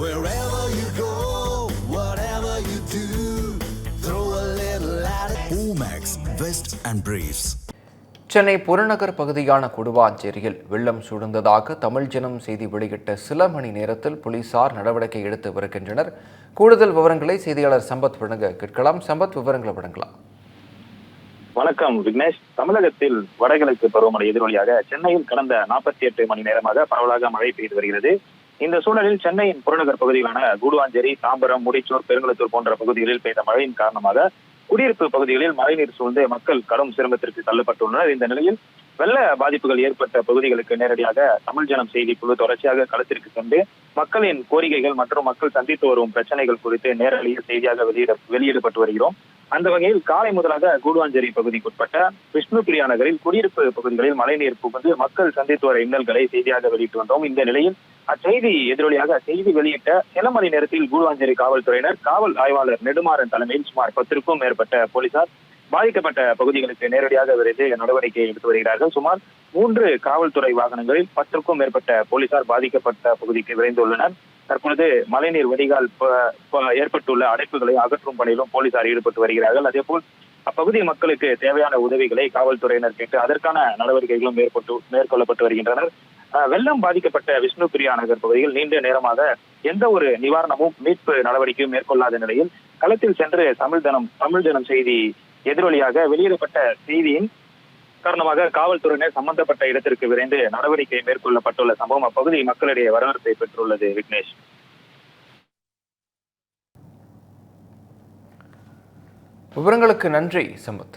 Wherever you go, whatever you do, throw a little at it. Omax, Vest and Briefs. Chennai புறநகர் பகுதியான கொடுவாஞ்சேரியில் வெள்ளம் சூழ்ந்ததாக தமிழ் ஜனம் செய்தி வெளியிட்ட சில மணி நேரத்தில் போலீசார் நடவடிக்கை எடுத்து வருகின்றனர். கூடுதல் விவரங்களை செய்தியாளர் சம்பத் வழங்க கேட்கலாம். சம்பத் விவரங்களை வழங்கலாம். வணக்கம் விக்னேஷ். தமிழகத்தில் வடகிழக்கு பருவமழை எதிரொலியாக சென்னையில் கடந்த நாற்பத்தி எட்டு மணி நேரமாக பரவலாக மழை பெய்து வருகிறது. இந்த சூழலில் சென்னையின் புறநகர் பகுதிகளான கூடுவாஞ்சேரி தாம்பரம் முடிச்சூர் பெருங்குளத்தூர் போன்ற பகுதிகளில் பெய்த மழையின் காரணமாக குடியிருப்பு பகுதிகளில் மழைநீர் சூழ்ந்து மக்கள் கடும் சிரமத்திற்கு தள்ளப்பட்டுள்ளனர். இந்த நிலையில் வெள்ள பாதிப்புகள் ஏற்பட்ட பகுதிகளுக்கு நேரடியாக தமிழ் ஜனம் செய்தி குழு தொடர்ச்சியாக களத்திற்கு சென்று மக்களின் கோரிக்கைகள் மற்றும் மக்கள் சந்தித்து வரும் பிரச்சனைகள் குறித்து நேரடியில் செய்தியாக வெளியிட வெளியிடப்பட்டு வருகிறோம். அந்த வகையில் காலை முதலாக கூடுவாஞ்சேரி பகுதிக்குட்பட்ட விஷ்ணுபிரியா நகரில் குடியிருப்பு பகுதிகளில் மழைநீர் புகுந்து மக்கள் சந்தித்து வர இன்னல்களை செய்தியாக வெளியிட்டு வந்தோம். இந்த நிலையில் அச்செய்தி எதிரொலியாக செய்தி வெளியிட்ட சில மணி நேரத்தில் கூடுவாஞ்சேரி காவல்துறையினர் காவல் ஆய்வாளர் நெடுமாறன் தலைமையில் சுமார் பத்திற்கும் மேற்பட்ட போலீசார் பாதிக்கப்பட்ட பகுதிகளுக்கு நேரடியாக விரைந்து நடவடிக்கை எடுத்து வருகிறார்கள். சுமார் மூன்று காவல்துறை வாகனங்களில் பத்திற்கும் மேற்பட்ட போலீசார் பாதிக்கப்பட்ட பகுதிக்கு விரைந்துள்ளனர். தற்பொழுது மழைநீர் வடிகால் ஏற்பட்டுள்ள அடைப்புகளை அகற்றும் பணியிலும் போலீசார் ஈடுபட்டு வருகிறார்கள். அதேபோல் அப்பகுதி மக்களுக்கு தேவையான உதவிகளை காவல்துறையினர் கேட்டு அதற்கான நடவடிக்கைகளும் மேற்கொள்ளப்பட்டு வருகின்றனர். வெள்ளம் பாதிக்கப்பட்ட விஷ்ணு பிரியா நகர் பகுதியில் நீண்ட நேரமாக எந்த ஒரு நிவாரணமும் மீட்பு நடவடிக்கையும் மேற்கொள்ளாத நிலையில் களத்தில் சென்று தமிழ் தினம் தமிழ் தினம் செய்தி எதிரொலியாக வெளியிடப்பட்ட செய்தியின் காரணமாக காவல்துறையினர் சம்பந்தப்பட்ட இடத்திற்கு விரைந்து நடவடிக்கை மேற்கொள்ளப்பட்டுள்ள சம்பவம். அப்பகுதி மக்களிடையே வரவேற்பை பெற்றுள்ளது விக்னேஷ். விவரங்களுக்கு நன்றி சம்பத்.